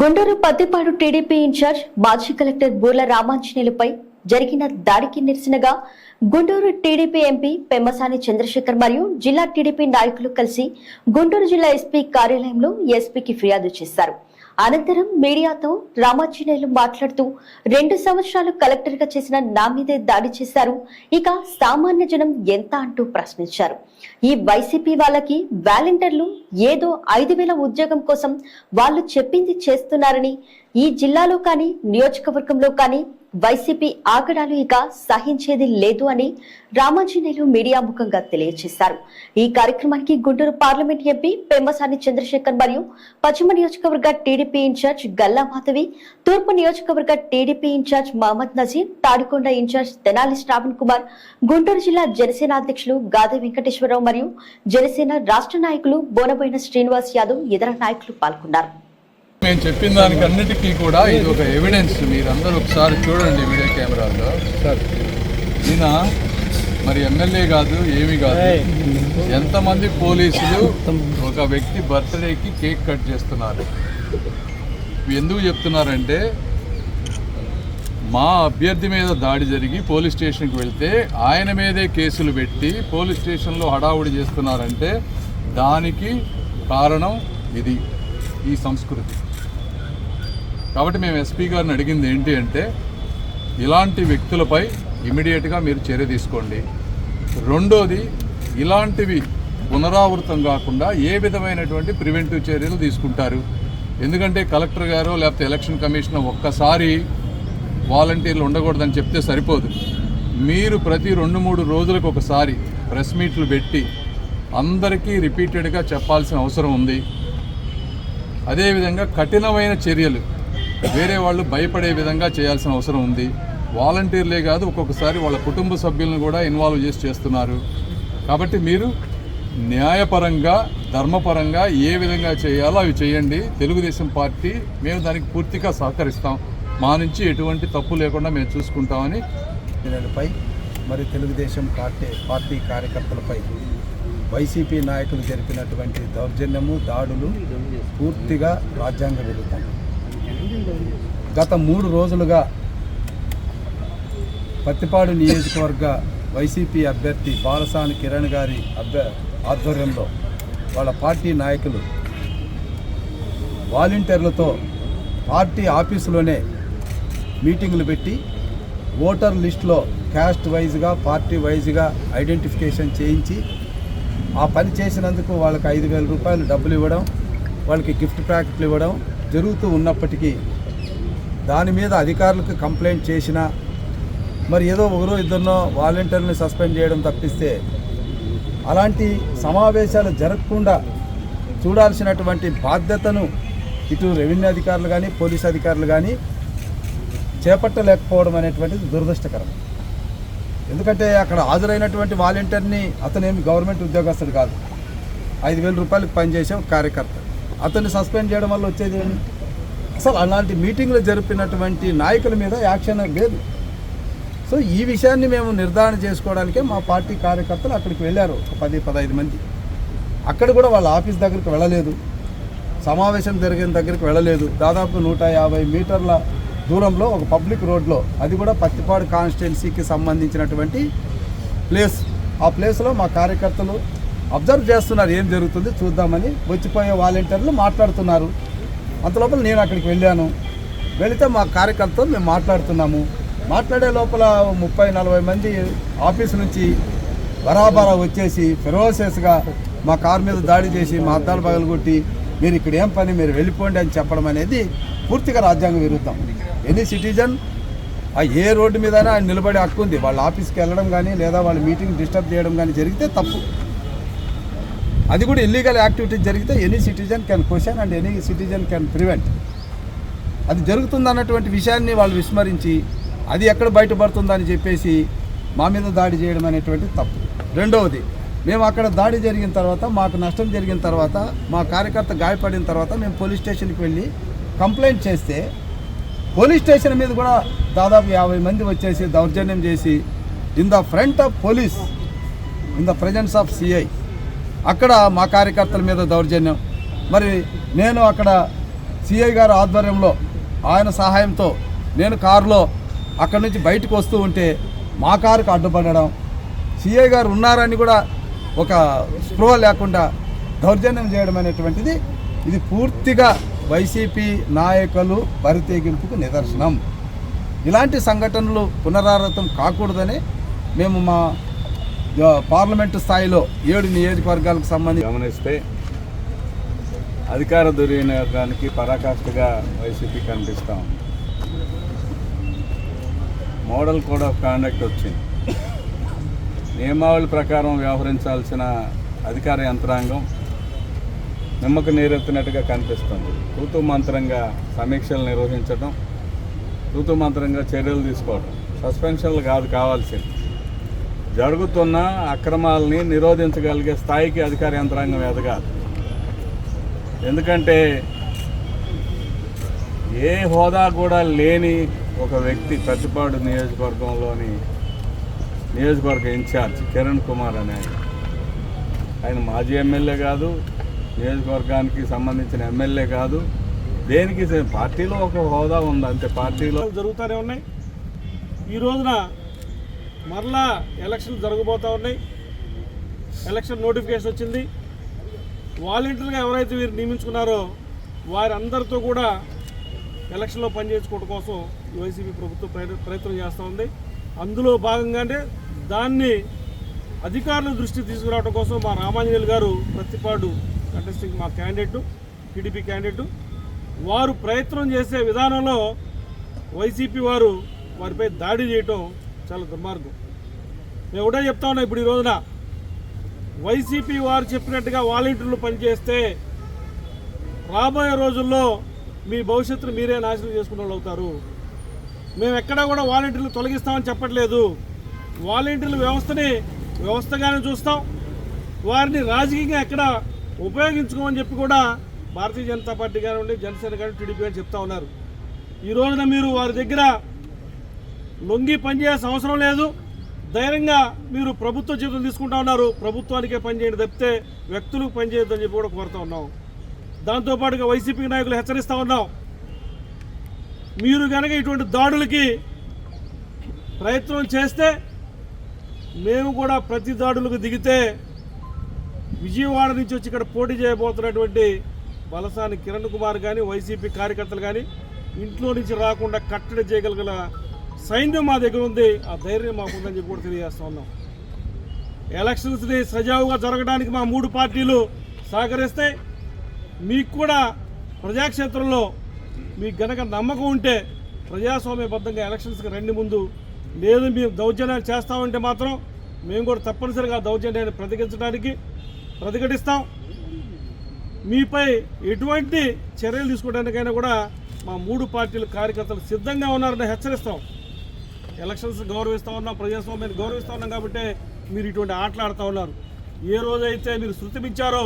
Guntur Pattipadu TDP incharge మాజీ collector Burla రామాంజనేయులపై జరిగిన దాడికి నిరసనగా గుంటూరు టీడీపీ ఎంపీ పెమ్మసాని చంద్రశేఖర్ మరియు జిల్లా టీడీపీ నాయకులు కలిసి గుంటూరు జిల్లా ఎస్పీ కార్యాలయంలో ఎస్పీకి ఫిర్యాదు చేశారు. అనంతరం మీడియాతో రామాంజనేయులు మాట్లాడుతూ రెండు సంవత్సరాలు కలెక్టర్గా చేసిన నా మీదే దాడి చేశారు. ఇక సామాన్య జనం ఎంత అంటూ ప్రశ్నించారు. ఈ వైసీపీ వాళ్ళకి వాలంటీర్లు ఏదో ఐదు వేల ఉద్యోగం కోసం వాళ్ళు చెప్పింది చేస్తున్నారని ఈ జిల్లాలో కానీ నియోజకవర్గంలో కానీ వైసీపీ ఆగడాలు ఇక సహించేది లేదు అని రామాంజనేయులు మీడియా ముఖంగా తెలియజేశారు. ఈ కార్యక్రమానికి గుంటూరు పార్లమెంట్ ఎంపీ పెమ్మసాని చంద్రశేఖర్ మరియు పశ్చిమ నియోజకవర్గ టీడీపీ ఇన్ఛార్జ్ గల్లా మాధవి తూర్పు నియోజకవర్గ TDP incharge Mohammed Nazeer Tadikonda incharge Tenali Shravan Kumar Guntur జిల్లా జనసేన అధ్యక్షులు గాది వెంకటేశ్వరరావు మరియు జనసేన రాష్ట్ర నాయకులు బోనబోయిన శ్రీనివాస్ యాదవ్ ఇతర నాయకులు పాల్గొన్నారు. మేము చెప్పిన దానికి అన్నిటికీ కూడా ఇది ఒక ఎవిడెన్స్ మీరందరూ ఒకసారి చూడండి వీడియో కెమెరాలో సార్. ఈయన మరి ఎమ్మెల్యే కాదు ఏమీ కాదు. ఎంతమంది పోలీసులు ఒక వ్యక్తి బర్త్డేకి కేక్ కట్ చేస్తున్నారు? ఎందుకు చెప్తున్నారంటే మా అభ్యర్థి మీద దాడి జరిగి పోలీస్ స్టేషన్కి వెళ్తే ఆయన మీదే కేసులు పెట్టి పోలీస్ స్టేషన్లో హడావుడి చేస్తున్నారంటే దానికి కారణం ఇది ఈ సంస్కృతి. కాబట్టి మేము ఎస్పీ గారిని అడిగింది ఏంటి అంటే ఇలాంటి వ్యక్తులపై ఇమీడియట్గా మీరు చర్య తీసుకోండి. రెండోది ఇలాంటివి పునరావృతం కాకుండా ఏ విధమైనటువంటి ప్రివెంటివ్ చర్యలు తీసుకుంటారు? ఎందుకంటే కలెక్టర్ గారు లేకపోతే ఎలక్షన్ కమిషనర్ ఒక్కసారి వాలంటీర్లు ఉండకూడదని చెప్తే సరిపోదు. మీరు ప్రతి రెండు మూడు రోజులకు ఒకసారి ప్రెస్ మీట్లు పెట్టి అందరికీ రిపీటెడ్గా చెప్పాల్సిన అవసరం ఉంది. అదేవిధంగా కఠినమైన చర్యలు వేరే వాళ్ళు భయపడే విధంగా చేయాల్సిన అవసరం ఉంది. వాలంటీర్లే కాదు ఒక్కొక్కసారి వాళ్ళ కుటుంబ సభ్యులను కూడా ఇన్వాల్వ్ చేసి చేస్తున్నారు. కాబట్టి మీరు న్యాయపరంగా ధర్మపరంగా ఏ విధంగా చేయాలో అవి చేయండి. తెలుగుదేశం పార్టీ మేము దానికి పూర్తిగా సహకరిస్తాం. మా నుంచి ఎటువంటి తప్పు లేకుండా మేము చూసుకుంటామని. దీనిపై మరి తెలుగుదేశం పార్టీ పార్టీ కార్యకర్తలపై వైసీపీ నాయకులు జరిపినటువంటి దౌర్జన్యము దాడులు పూర్తిగా రాజ్యాంగ విరుద్ధం. గత మూడు రోజులుగా పత్తిపాడు నియోజకవర్గ వైసీపీ అభ్యర్థి బాలసాని కిరణ్ గారి అభ్య ఆధ్వర్యంలో వాళ్ళ పార్టీ నాయకులు వాలంటీర్లతో పార్టీ ఆఫీసులోనే మీటింగులు పెట్టి ఓటర్ లిస్టులో క్యాస్ట్ వైజ్గా పార్టీ వైజ్గా ఐడెంటిఫికేషన్ చేయించి ఆ పని చేసినందుకు వాళ్ళకి ఐదు వేల రూపాయలు డబ్బులు ఇవ్వడం వాళ్ళకి గిఫ్ట్ ప్యాకెట్లు ఇవ్వడం జరుగుతూ ఉన్నప్పటికీ దాని మీద అధికారులకు కంప్లైంట్ చేసినా మరి ఏదో ఒకరో ఇద్దరినో వాలంటీర్ని సస్పెండ్ చేయడం తప్పిస్తే అలాంటి సమావేశాలు జరగకుండా చూడాల్సినటువంటి బాధ్యతను ఇటు రెవెన్యూ అధికారులు కానీ పోలీస్ అధికారులు కానీ చేపట్టలేకపోవడం అనేటువంటిది దురదృష్టకరం. ఎందుకంటే అక్కడ హాజరైనటువంటి వాలంటీర్ని అతనేమి గవర్నమెంట్ ఉద్యోగస్తుడు కాదు. ఐదు వేల రూపాయలకు పనిచేసే ఒక కార్యకర్త. అతన్ని సస్పెండ్ చేయడం వల్ల వచ్చేది ఏమి? అసలు అలాంటి మీటింగ్లు జరిపినటువంటి నాయకుల మీద యాక్షన్ లేదు. సో ఈ విషయాన్ని మేము నిర్ధారణ చేసుకోవడానికే మా పార్టీ కార్యకర్తలు అక్కడికి వెళ్ళారు ఒక పది పదహైదు మంది. అక్కడ కూడా వాళ్ళ ఆఫీస్ దగ్గరికి వెళ్ళలేదు. సమావేశం జరిగిన దగ్గరికి వెళ్ళలేదు. దాదాపు నూట యాభై మీటర్ల దూరంలో ఒక పబ్లిక్ రోడ్లో అది కూడా పత్తిపాడు కాన్స్టిట్యున్సీకి సంబంధించినటువంటి ప్లేస్. ఆ ప్లేస్లో మా కార్యకర్తలు అబ్జర్వ్ చేస్తున్నారు ఏం జరుగుతుంది చూద్దామని. వచ్చిపోయే వాలంటీర్లు మాట్లాడుతున్నారు. అంతలోపల నేను అక్కడికి వెళ్ళాను. వెళితే మా కార్యకర్తలు మేము మాట్లాడుతున్నాము. మాట్లాడే లోపల ముప్పై నలభై మంది ఆఫీస్ నుంచి బరాబరా వచ్చేసి ఫెరోసెస్గా మా కారు మీద దాడి చేసి మా అద్దాలు పగలగొట్టి మీరు ఇక్కడ ఏం పని? మీరు వెళ్ళిపోండి అని చెప్పడం అనేది పూర్తిగా రాజ్యాంగ విరుద్ధం. ఎనీ సిటిజన్ ఆ ఏ రోడ్డు మీదైనా ఆయన నిలబడే హక్కు ఉంది. వాళ్ళ ఆఫీస్కి వెళ్ళడం కానీ లేదా వాళ్ళ మీటింగ్ డిస్టర్బ్ చేయడం కానీ జరిగితే తప్పు. అది కూడా ఇల్లీగల్ యాక్టివిటీ జరిగితే any citizen can question and any citizen can prevent అది జరుగుతుందన్నటువంటి విషయాన్ని వాళ్ళు విస్మరించి అది ఎక్కడ బయటపడుతుందని చెప్పేసి మా మీద దాడి చేయడం అనేటువంటి తప్పు. రెండవది మేము అక్కడ దాడి జరిగిన తర్వాత మాకు నష్టం జరిగిన తర్వాత మా కార్యకర్త గాయపడిన తర్వాత మేము పోలీస్ స్టేషన్కి వెళ్ళి కంప్లైంట్ చేస్తే పోలీస్ స్టేషన్ మీద కూడా దాదాపు యాభై మంది వచ్చేసి దౌర్జన్యం చేసి in the front of police in the presence of CI అక్కడ మా కార్యకర్తల మీద దౌర్జన్యం. మరి నేను అక్కడ సిఐ గారు ఆధ్వర్యంలో ఆయన సహాయంతో నేను కారులో అక్కడి నుంచి బయటకు వస్తూ ఉంటే మా కారుకు అడ్డుపడడం సిఐ గారు ఉన్నారని కూడా ఒక స్పృహ లేకుండా దౌర్జన్యం చేయడం అనేటువంటిది ఇది పూర్తిగా వైసీపీ నాయకులు బరితెగింపుకు నిదర్శనం. ఇలాంటి సంఘటనలు పునరావృతం కాకూడదని మేము మా పార్లమెంటు స్థాయిలో ఏడు నియోజకవర్గాలకు సంబంధించి గమనిస్తే అధికార దుర్వినియోగానికి పరాకాష్ఠగా వైసీపీ కనిపిస్తూ ఉంది. మోడల్ కోడ్ ఆఫ్ కాండక్ట్ వచ్చింది. నియమావళి ప్రకారం వ్యవహరించాల్సిన అధికార యంత్రాంగం నిమ్మకు నీరెత్తినట్టుగా కనిపిస్తుంది. ఋతు మంత్రంగా సమీక్షలు నిర్వహించడం ఋతు మంత్రంగా చర్యలు తీసుకోవడం సస్పెన్షన్లు కాదు కావాల్సింది. జరుగుతున్న అక్రమాలని నిరోధించగలిగే స్థాయికి అధికార యంత్రాంగం ఎదగాలి ఎందుకంటే ఏ హోదా కూడా లేని ఒక వ్యక్తి ప్రతిపాడు నియోజకవర్గంలోని నియోజకవర్గ ఇన్ఛార్జ్ కిరణ్ కుమార్ అనే ఆయన. మాజీ ఎమ్మెల్యే కాదు నియోజకవర్గానికి సంబంధించిన ఎమ్మెల్యే కాదు. దేనికి పార్టీలో ఒక హోదా ఉంది అంతే. పార్టీలో జరుగుతూనే ఉన్నాయి. ఈ రోజున మరలా ఎలక్షన్ జరగబోతూ ఉన్నాయి. ఎలక్షన్ నోటిఫికేషన్ వచ్చింది. వాలంటీర్గా ఎవరైతే వీరు నియమించుకున్నారో వారి అందరితో కూడా ఎలక్షన్లో పనిచేసుకోవడం కోసం వైసీపీ ప్రభుత్వం ప్రయత్నం చేస్తూ ఉంది. అందులో భాగంగానే దాన్ని అధికారుల దృష్టి తీసుకురావడం కోసం మా రామాంజనేయులు గారు ప్రతిపాడు కంటెస్టింగ్ మా క్యాండిడేట్ టీడీపీ క్యాండిడేట్ వారు ప్రయత్నం చేసే విధానంలో వైసీపీ వారు వారిపై దాడి చేయటం చాలా దుర్మార్గం. మేము ఒకటే చెప్తా ఉన్నాం ఇప్పుడు ఈ రోజున. వైసీపీ వారు చెప్పినట్టుగా వాలంటీర్లు పనిచేస్తే రాబోయే రోజుల్లో మీ భవిష్యత్తును మీరే నాశనం చేసుకున్న వాళ్ళు అవుతారు. మేము ఎక్కడా కూడా వాలంటీర్లు తొలగిస్తామని చెప్పట్లేదు. వాలంటీర్ల వ్యవస్థని వ్యవస్థగానే చూస్తాం. వారిని రాజకీయంగా ఎక్కడ ఉపయోగించుకోమని చెప్పి కూడా భారతీయ జనతా పార్టీ కానివ్వండి జనసేన కానీ టీడీపీ కానీ చెప్తా ఉన్నారు. ఈ రోజున మీరు వారి దగ్గర లొంగి పనిచేయాల్సిన అవసరం లేదు. ధైర్యంగా మీరు ప్రభుత్వ జీతం తీసుకుంటా ఉన్నారు. ప్రభుత్వానికే పనిచేయండి తప్పితే వ్యక్తులకు పనిచేయొద్దని చెప్పి కూడా కోరుతా ఉన్నాం. దాంతోపాటుగా వైసీపీ నాయకులు హెచ్చరిస్తూ ఉన్నాం. మీరు కనుక ఇటువంటి దాడులకి ప్రయత్నం చేస్తే మేము కూడా ప్రతి దాడులకు దిగితే విజయవాడ నుంచి వచ్చి ఇక్కడ పోటీ చేయబోతున్నటువంటి బలసాని కిరణ్ కుమార్ కానీ వైసీపీ కార్యకర్తలు కానీ ఇంట్లో నుంచి రాకుండా కట్టడి చేయగలిగిన సైన్యం మా దగ్గర ఉంది. ఆ ధైర్యం మాకు ఉందని చెప్పి కూడా తెలియజేస్తా ఉన్నాం. ఎలక్షన్స్ని సజావుగా జరగడానికి మా మూడు పార్టీలు సహకరిస్తే మీకు కూడా ప్రజాక్షేత్రంలో మీకు గనక నమ్మకం ఉంటే ప్రజాస్వామ్యబద్ధంగా ఎలక్షన్స్కి రండి ముందు. లేదు మేము దౌర్జన్యాలు చేస్తామంటే మాత్రం మేము కూడా తప్పనిసరిగా దౌర్జన్యాన్ని ప్రతిఘటించడానికి ప్రతిఘటిస్తాం. మీపై ఎటువంటి చర్యలు తీసుకోవడానికైనా కూడా మా మూడు పార్టీల కార్యకర్తలు సిద్ధంగా ఉన్నారని హెచ్చరిస్తాం. ఎలక్షన్స్ గౌరవిస్తూ ఉన్నాం ప్రజాస్వామ్యాన్ని గౌరవిస్తూ ఉన్నాం కాబట్టి మీరు ఇటువంటి ఆటలు ఆడుతూ ఉన్నారు. ఏ రోజైతే మీరు శృతిమిచ్చారో